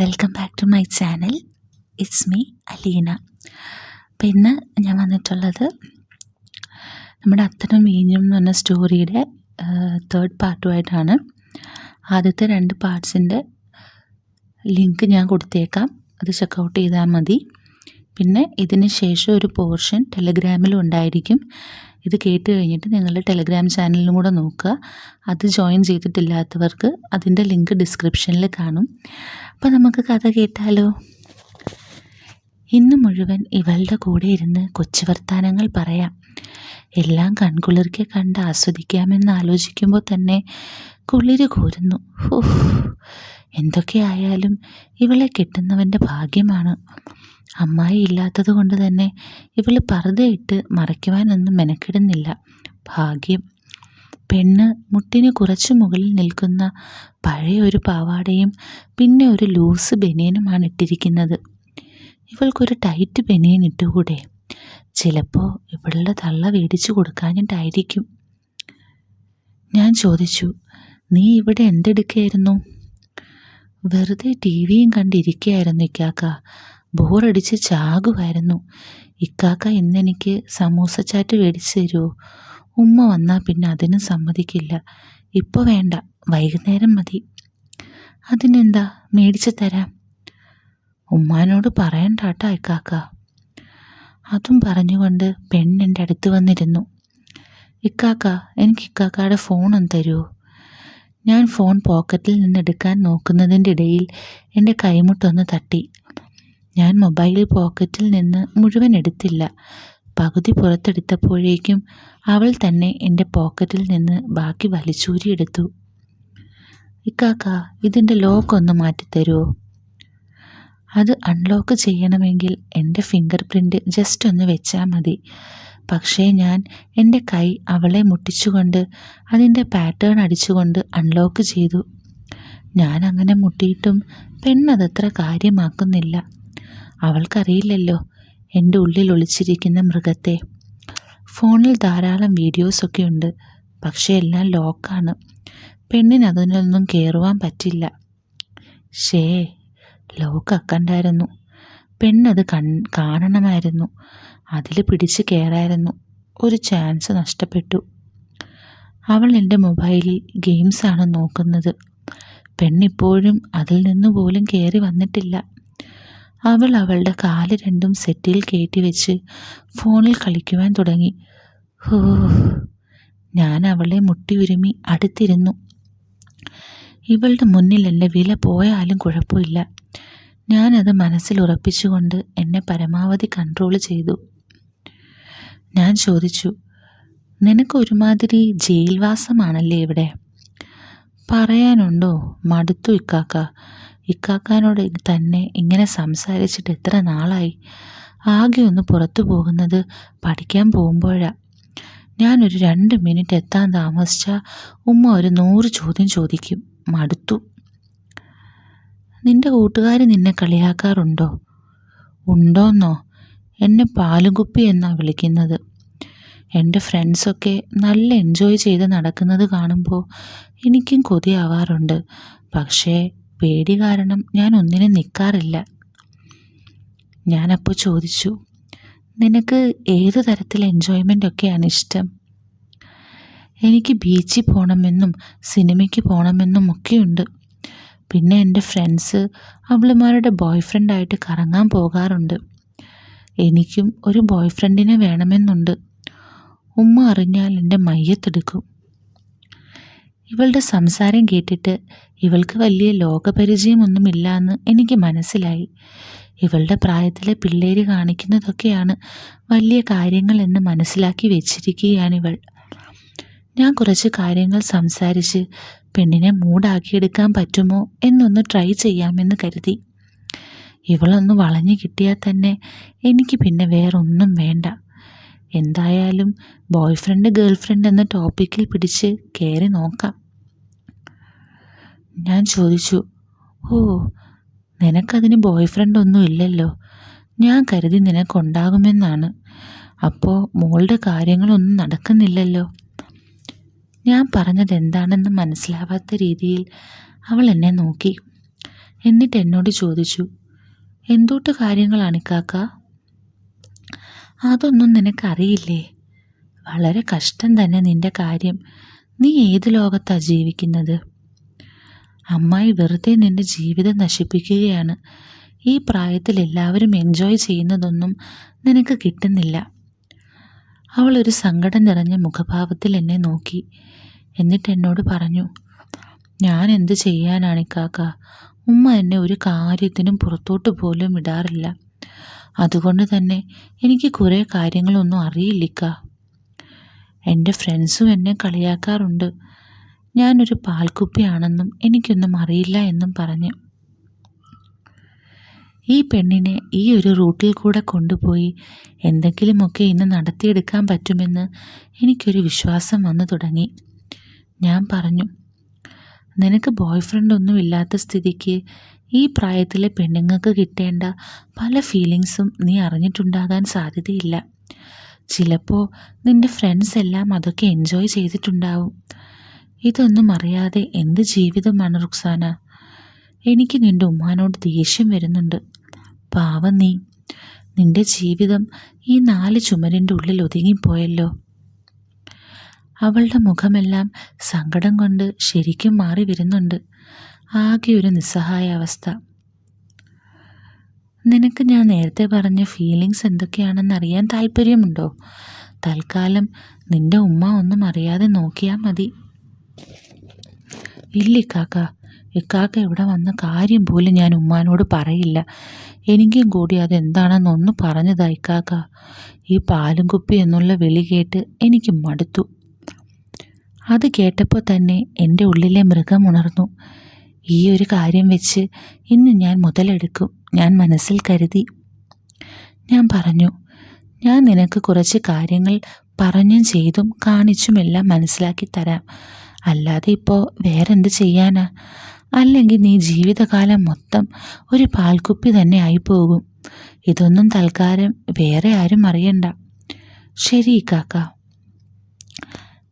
Welcome back to my channel it's me Aleena അപ്പം ഇന്ന് ഞാൻ വന്നിട്ടുള്ളത് നമ്മുടെ അത്തരം വീഞ്ഞും എന്ന് പറഞ്ഞ സ്റ്റോറിയുടെ തേർഡ് പാർട്ടുമായിട്ടാണ് ആദ്യത്തെ രണ്ട് പാർട്സിന്റെ ലിങ്ക് ഞാൻ കൊടുത്തേക്കാം. അത് ചെക്കൗട്ട് ചെയ്താൽ മതി. പിന്നെ ഇതിന് ശേഷം ഒരു പോർഷൻ ടെലഗ്രാമിലും ഉണ്ടായിരിക്കും. ഇത് കേട്ട് കഴിഞ്ഞിട്ട് നിങ്ങളുടെ ടെലിഗ്രാം ചാനലിലും കൂടെ നോക്കുക. അത് ജോയിൻ ചെയ്തിട്ടില്ലാത്തവർക്ക് അതിന്റെ ലിങ്ക് ഡിസ്ക്രിപ്ഷനിൽ കാണും. അപ്പോൾ നമുക്ക് കഥ കേട്ടാലോ? ഇന്ന് മുഴുവൻ ഇവളുടെ കൂടെ ഇരുന്ന് കൊച്ചു വർത്താനങ്ങൾ പറയാം. എല്ലാം കൺകുളിർക്കെ കണ്ട് ആസ്വദിക്കാമെന്ന് ആലോചിക്കുമ്പോൾ തന്നെ കുളിര് കോരുന്നു. എന്തൊക്കെയായാലും ഇവളെ കിട്ടുന്നവന്റെ ഭാഗ്യമാണ്. അമ്മായി ഇല്ലാത്തത് കൊണ്ട് തന്നെ ഇവൾ പറുതയിട്ട് മറയ്ക്കുവാനൊന്നും മെനക്കിടുന്നില്ല. ഭാഗ്യം. പെണ്ണ് മുട്ടിന് കുറച്ചു മുകളിൽ നിൽക്കുന്ന പഴയ ഒരു പാവാടയും പിന്നെ ഒരു ലൂസ് ബനിയനുമാണ് ഇട്ടിരിക്കുന്നത്. ഇവൾക്കൊരു ടൈറ്റ് ബനിയൻ ഇട്ടുകൂടെ? ചിലപ്പോൾ ഇവളുടെ തള്ള മേടിച്ചു കൊടുക്കാനിട്ടായിരിക്കും ഞാൻ ചോദിച്ചു നീ ഇവിടെ എന്തെടുക്കുകയായിരുന്നു വെറുതെ ടി വിയും കണ്ടിരിക്കുകയായിരുന്നു ഇക്കാക്ക. ബോറടിച്ച് ചാകുമായിരുന്നു. ഇക്കാക്ക ഇന്നെനിക്ക് സമൂസ ചാറ്റ് മേടിച്ച് തരുമോ ഉമ്മ വന്നാൽ പിന്നെ അതിനും സമ്മതിക്കില്ല. ഇപ്പോൾ വേണ്ട വൈകുന്നേരം മതി. അതിനെന്താ മേടിച്ച് തരാം. ഉമ്മാനോട് പറയണ്ട കേട്ടോ ഇക്കാക്ക. അതും പറഞ്ഞുകൊണ്ട് പെണ്ണെന്റെ അടുത്ത് വന്നിരുന്നു. ഇക്കാക്ക എനിക്ക് ഇക്കാക്കയുടെ ഫോൺ ഒന്ന് തരുമോ ഞാൻ ഫോൺ പോക്കറ്റിൽ നിന്ന് എടുക്കാൻ നോക്കുന്നതിന്റെ ഇടയിൽ എന്റെ കൈമുട്ടൊന്ന് തട്ടി. ഞാൻ മൊബൈൽ പോക്കറ്റിൽ നിന്ന് മുഴുവൻ എടുത്തില്ല. പകുതി പുറത്തെടുത്തപ്പോഴേക്കും അവൾ തന്നെ എന്റെ പോക്കറ്റിൽ നിന്ന് ബാക്കി വലിച്ചൂരിയെടുത്തു ഇക്കാക്ക ഇതിന്റെ ലോക്ക് ഒന്ന് മാറ്റിത്തരുമോ അത് അൺലോക്ക് ചെയ്യണമെങ്കിൽ എന്റെ ഫിംഗർ പ്രിന്റ് ജസ്റ്റ് ഒന്ന് വെച്ചാൽ മതി. പക്ഷേ ഞാൻ എന്റെ കൈ അവളെ മുട്ടിച്ചുകൊണ്ട് അതിന്റെ പാറ്റേൺ അടിച്ചുകൊണ്ട് അൺലോക്ക് ചെയ്തു. ഞാൻ അങ്ങനെ മുട്ടിയിട്ടും പെണ്ണതത്ര കാര്യമാക്കുന്നില്ല. അവൾക്കറിയില്ലല്ലോ. എന്റെ ഉള്ളിൽ ഒളിച്ചിരിക്കുന്ന മൃഗത്തെ. ഫോണിൽ ധാരാളം വീഡിയോസൊക്കെ ഉണ്ട്. പക്ഷേ എല്ലാം ലോക്കാണ്. പെണ്ണിന് അതിനൊന്നും കയറുവാൻ പറ്റില്ല. ഷേ ലോക്ക് അക്കണ്ടായിരുന്നു. പെണ്ണത് കൺ കാണണമായിരുന്നു. അതിൽ പിടിച്ച് കയറായിരുന്നു ഒരു ചാൻസ് നഷ്ടപ്പെട്ടു. അവൾ എന്റെ മൊബൈലിൽ ഗെയിംസാണ് നോക്കുന്നത്. പെണ്ണിപ്പോഴും അതിൽ നിന്ന് പോലും കയറി വന്നിട്ടില്ല. അവൾ അവളുടെ കാൽ രണ്ടും സെറ്റിൽ കയറ്റി വെച്ച് ഫോണിൽ കളിക്കുവാൻ തുടങ്ങി. ഹോ ഞാൻ അവളെ മുട്ടി ഉരുമി അടുത്തിരുന്നു. ഇവളുടെ മുന്നിൽ എന്റെ വില പോയാലും കുഴപ്പമില്ല. ഞാനത് മനസ്സിൽ ഉറപ്പിച്ചുകൊണ്ട് എന്നെ പരമാവധി കൺട്രോൾ ചെയ്തു. ഞാൻ ചോദിച്ചു നിനക്ക് ഒരുമാതിരി ജയിൽവാസമാണല്ലേ ഇവിടെ? പറയാനുണ്ടോ മടുത്തു ഇക്കാക്ക. ഇക്കാക്കാനോട് തന്നെ ഇങ്ങനെ സംസാരിച്ചിട്ട് എത്ര നാളായി? ആകെ ഒന്ന് പുറത്തു പോകുന്നത് പഠിക്കാൻ പോകുമ്പോഴാ. ഞാനൊരു രണ്ട് മിനിറ്റ് എത്താൻ താമസിച്ചാൽ ഉമ്മ ഒരു നൂറ് ചോദ്യം ചോദിക്കും. മടുത്തു. നിന്റെ കൂട്ടുകാർ നിന്നെ കളിയാക്കാറുണ്ടോ? ഉണ്ടോന്നോ? എന്നെ പാലുകുപ്പി എന്നാണ് വിളിക്കുന്നത്. എന്റെ ഫ്രണ്ട്സൊക്കെ നല്ല എൻജോയ് ചെയ്ത് നടക്കുന്നത് കാണുമ്പോൾ എനിക്കും കൊതിയാവാറുണ്ട്. പക്ഷേ പേടി കാരണം ഞാൻ ഒന്നിനും നിൽക്കാറില്ല ഞാനപ്പോൾ ചോദിച്ചു നിനക്ക് ഏത് തരത്തിൽ എൻജോയ്മെന്റ് ഒക്കെയാണ് ഇഷ്ടം? എനിക്ക് ബീച്ചിൽ പോകണമെന്നും സിനിമയ്ക്ക് പോകണമെന്നും ഒക്കെയുണ്ട്. പിന്നെ എന്റെ ഫ്രണ്ട്സ് അവളുമാരുടെ ബോയ് ഫ്രണ്ടായിട്ട് കറങ്ങാൻ പോകാറുണ്ട്. എനിക്കും ഒരു ബോയ് ഫ്രണ്ടിനെ വേണമെന്നുണ്ട്. ഉമ്മ അറിഞ്ഞാൽ എന്റെ മയ്യത്തെടുക്കും. ഇവളുടെ സംസാരം കേട്ടിട്ട് ഇവൾക്ക് വലിയ ലോകപരിചയമൊന്നുമില്ല എന്ന് എനിക്ക് മനസ്സിലായി. ഇവളുടെ പ്രായത്തിലെ പിള്ളേര് കാണിക്കുന്നതൊക്കെയാണ് വലിയ കാര്യങ്ങൾ എന്ന് മനസ്സിലാക്കി വെച്ചിരിക്കുകയാണിവൾ. ഞാൻ കുറച്ച് കാര്യങ്ങൾ സംസാരിച്ച് പെണ്ണിനെ മൂടാക്കിയെടുക്കാൻ പറ്റുമോ എന്നൊന്ന് ട്രൈ ചെയ്യാമെന്ന് കരുതി. ഇവളൊന്ന് വളഞ്ഞു കിട്ടിയാൽ തന്നെ എനിക്ക് പിന്നെ വേറൊന്നും വേണ്ട. എന്തായാലും ബോയ്ഫ്രണ്ട് ഗേൾ ഫ്രണ്ട് എന്ന ടോപ്പിക്കിൽ പിടിച്ച് കയറി നോക്കാം. ഞാൻ ചോദിച്ചു ഓ നിനക്കതിന് ബോയ് ഫ്രണ്ട് ഒന്നും ഇല്ലല്ലോ. ഞാൻ കരുതി നിനക്കുണ്ടാകുമെന്നാണ്. അപ്പോൾ മോളുടെ കാര്യങ്ങളൊന്നും നടക്കുന്നില്ലല്ലോ. ഞാൻ പറഞ്ഞത് എന്താണെന്ന് മനസ്സിലാവാത്ത രീതിയിൽ അവൾ എന്നെ നോക്കി. എന്നിട്ട് എന്നോട് ചോദിച്ചു എന്തോട്ട് കാര്യങ്ങളാണ് കാക്ക? അതൊന്നും നിനക്കറിയില്ലേ? വളരെ കഷ്ടം തന്നെ നിന്റെ കാര്യം. നീ ഏത് ലോകത്താണ് ജീവിക്കുന്നത്? അമ്മായി വെറുതെ നിന്റെ ജീവിതം നശിപ്പിക്കുകയാണ്. ഈ പ്രായത്തിൽ എല്ലാവരും എൻജോയ് ചെയ്യുന്നതൊന്നും നിനക്ക് കിട്ടുന്നില്ല. അവൾ ഒരു സങ്കടം നിറഞ്ഞ മുഖഭാവത്തിൽ എന്നെ നോക്കി. എന്നിട്ട് എന്നോട് പറഞ്ഞു ഞാൻ എന്ത് ചെയ്യാനാണ് ഇക്കാക്ക ഉമ്മ എന്നെ ഒരു കാര്യത്തിനും പുറത്തോട്ട് പോലും വിടാറില്ല. അതുകൊണ്ട് തന്നെ എനിക്ക് കുറേ കാര്യങ്ങളൊന്നും അറിയില്ലിക്ക എന്റെ ഫ്രണ്ട്സും എന്നെ കളിയാക്കാറുണ്ട്. ഞാനൊരു പാൽക്കുപ്പിയാണെന്നും എനിക്കൊന്നും അറിയില്ല എന്നും പറഞ്ഞു. ഈ പെണ്ണിനെ ഈ ഒരു റൂട്ടിൽ കൂടെ കൊണ്ടുപോയി എന്തെങ്കിലുമൊക്കെ ഇന്ന് നടത്തിയെടുക്കാൻ പറ്റുമെന്ന് എനിക്കൊരു വിശ്വാസം വന്നു തുടങ്ങി. ഞാൻ പറഞ്ഞു നിനക്ക് ബോയ് ഫ്രണ്ട് ഒന്നും ഇല്ലാത്ത സ്ഥിതിക്ക് ഈ പ്രായത്തിലെ പെണ്ണുങ്ങൾക്ക് കിട്ടേണ്ട പല ഫീലിങ്സും നീ അറിഞ്ഞിട്ടുണ്ടാകാൻ സാധ്യതയില്ല. ചിലപ്പോൾ നിന്റെ ഫ്രണ്ട്സ് എല്ലാം അതൊക്കെ എൻജോയ് ചെയ്തിട്ടുണ്ടാവും. ഇതൊന്നും അറിയാതെ എന്ത് ജീവിതമാണ് റുക്സാന? എനിക്ക് നിന്റെ ഉമ്മാനോട് ദേഷ്യം വരുന്നുണ്ട്. പാവം നീ. നിന്റെ ജീവിതം ഈ നാല് ചുമരിന്റെ ഉള്ളിൽ ഒതുങ്ങിപ്പോയല്ലോ. അവളുടെ മുഖമെല്ലാം സങ്കടം കൊണ്ട് ശരിക്കും മാറി വരുന്നുണ്ട്. ആകെ ഒരു നിസ്സഹായ അവസ്ഥ. നിനക്ക് ഞാൻ നേരത്തെ പറഞ്ഞ ഫീലിങ്സ് എന്തൊക്കെയാണെന്ന് അറിയാൻ താല്പര്യമുണ്ടോ തൽക്കാലം നിന്റെ ഉമ്മ ഒന്നും അറിയാതെ നോക്കിയാൽ മതി. ഇല്ല ഇക്കാക്ക ഇവിടെ വന്ന കാര്യം പോലും ഞാൻ ഉമ്മാനോട് പറയില്ല. എനിക്കും കൂടി അതെന്താണെന്നൊന്ന് പറഞ്ഞതാ ഇക്കാക്ക ഈ പാലും കുപ്പി എന്നുള്ള വിളി കേട്ട് എനിക്ക് മടുത്തു. അത് കേട്ടപ്പോൾ തന്നെ എന്റെ ഉള്ളിലെ മൃഗം ഉണർന്നു. ഈ ഒരു കാര്യം വെച്ച് ഇന്ന് ഞാൻ മുതലെടുക്കും ഞാൻ മനസ്സിൽ കരുതി. ഞാൻ പറഞ്ഞു ഞാൻ നിനക്ക് കുറച്ച് കാര്യങ്ങൾ പറഞ്ഞും ചെയ്തും കാണിച്ചുമെല്ലാം മനസ്സിലാക്കി തരാം. അല്ലാതെ ഇപ്പോൾ വേറെന്ത് ചെയ്യാനാ? അല്ലെങ്കിൽ നീ ജീവിതകാലം മൊത്തം ഒരു പാൽക്കുപ്പി തന്നെ ആയിപ്പോകും. ഇതൊന്നും തൽക്കാലം വേറെ ആരും അറിയണ്ട. ശരി കാക്ക.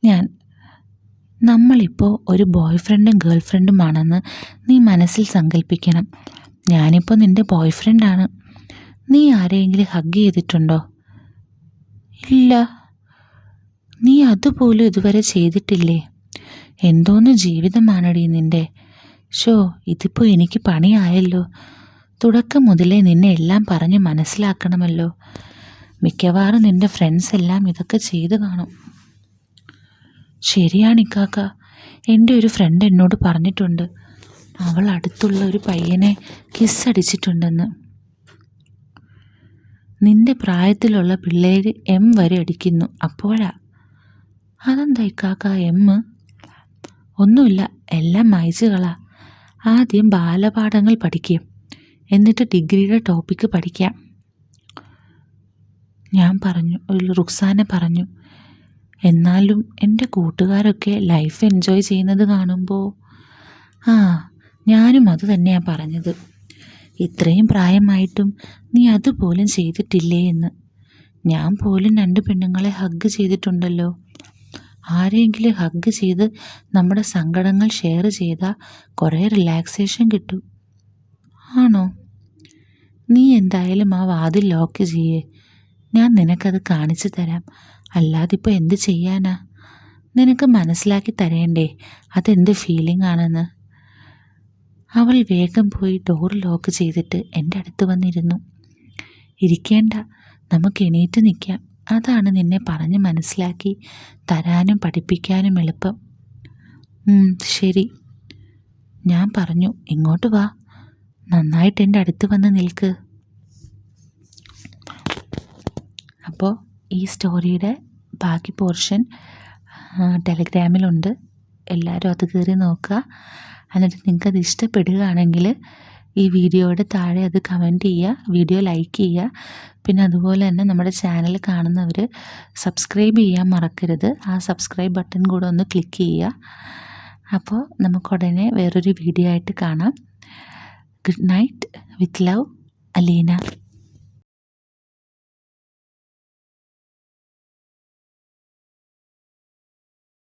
ഞാൻ നമ്മളിപ്പോൾ ഒരു ബോയ് ഫ്രണ്ടും ഗേൾ ഫ്രണ്ടുമാണെന്ന് നീ മനസ്സിൽ സങ്കല്പിക്കണം ഞാനിപ്പോൾ നിന്റെ ബോയ് ഫ്രണ്ടാണ് നീ ആരെയെങ്കിലും ഹഗ് ചെയ്തിട്ടുണ്ടോ? ഇല്ല. നീ അതുപോലും ഇതുവരെ ചെയ്തിട്ടില്ലേ? എന്തോന്ന് ജീവിതമാണടി നിന്റെ. ഷോ ഇതിപ്പോൾ എനിക്ക് പണിയായല്ലോ. തുടക്കം മുതലേ നിന്നെ എല്ലാം പറഞ്ഞ് മനസ്സിലാക്കണമല്ലോ. മിക്കവാറും നിന്റെ ഫ്രണ്ട്സ് എല്ലാം ഇതൊക്കെ ചെയ്തു കാണും. ശരിയാണ് ഇക്കാക്ക. എന്റെ ഒരു ഫ്രണ്ട് എന്നോട് പറഞ്ഞിട്ടുണ്ട്. അവൾ അടുത്തുള്ള ഒരു പയ്യനെ കിസ് അടിച്ചിട്ടുണ്ടെന്ന്. നിന്റെ പ്രായത്തിലുള്ള പിള്ളേർ എം വരെ അടിക്കുന്നു. അപ്പോഴാ? അതെന്താ ഇക്കാക്ക എം ഒന്നുമില്ല എല്ലാം മായ്ച്ചുകളാ ആദ്യം ബാലപാഠങ്ങൾ പഠിക്കും എന്നിട്ട് ഡിഗ്രിയുടെ ടോപ്പിക്ക് പഠിക്കാം. ഞാൻ പറഞ്ഞു റുക്സാന പറഞ്ഞു എന്നാലും എന്റെ കൂട്ടുകാരൊക്കെ ലൈഫ് എൻജോയ് ചെയ്യുന്നത് കാണുമ്പോൾ ആ ഞാനും അത് തന്നെയാണ് പറഞ്ഞത്. ഇത്രയും പ്രായമായിട്ടും നീ അതുപോലും ചെയ്തിട്ടില്ലേ എന്ന്? ഞാൻ പോലും രണ്ട് പെണ്ണുങ്ങളെ ഹഗ് ചെയ്തിട്ടുണ്ടല്ലോ. ആരെങ്കിലും ഹഗ് ചെയ്ത് നമ്മുടെ സങ്കടങ്ങൾ ഷെയർ ചെയ്താൽ കുറേ റിലാക്സേഷൻ കിട്ടും. ആണോ? നീ എന്തായാലും ആ വാതിൽ ലോക്ക് ചെയ്യേ. ഞാൻ നിനക്കത് കാണിച്ചു തരാം. അല്ലാതിപ്പോൾ എന്ത് ചെയ്യാനാ? നിനക്ക് മനസ്സിലാക്കി തരേണ്ടേ? അതെന്ത് ഫീലിംഗ് ആണെന്ന്? അവൾ വേഗം പോയി ഡോർ ലോക്ക് ചെയ്തിട്ട് എന്റെ അടുത്ത് വന്നിരുന്നു. ഇരിക്കേണ്ട നമുക്ക് എണീറ്റ് നിൽക്കാം അതാണ് നിന്നെ പറഞ്ഞ് മനസ്സിലാക്കി തരാനും പഠിപ്പിക്കാനും എളുപ്പം. ശരി. ഞാൻ പറഞ്ഞു ഇങ്ങോട്ട് വാ. നന്നായിട്ട് എന്റെ അടുത്ത് വന്ന് നിൽക്ക്. അപ്പോൾ ഈ സ്റ്റോറിയുടെ ബാക്കി പോർഷൻ ടെലിഗ്രാമിലുണ്ട്. എല്ലാവരും അത് കയറി നോക്കുക. എന്നിട്ട് നിങ്ങൾക്കത് ഇഷ്ടപ്പെടുകയാണെങ്കിൽ ഈ വീഡിയോയുടെ താഴെ അത് കമന്റ് ചെയ്യുക വീഡിയോ ലൈക്ക് ചെയ്യുക. പിന്നെ അതുപോലെ തന്നെ നമ്മുടെ ചാനൽ കാണുന്നവർ സബ്സ്ക്രൈബ് ചെയ്യാൻ മറക്കരുത്. ആ സബ്സ്ക്രൈബ് ബട്ടൺ കൂടെ ഒന്ന് ക്ലിക്ക് ചെയ്യുക. അപ്പോൾ നമുക്കുടനെ വേറൊരു വീഡിയോ ആയിട്ട് കാണാം. Good night with love Aleena.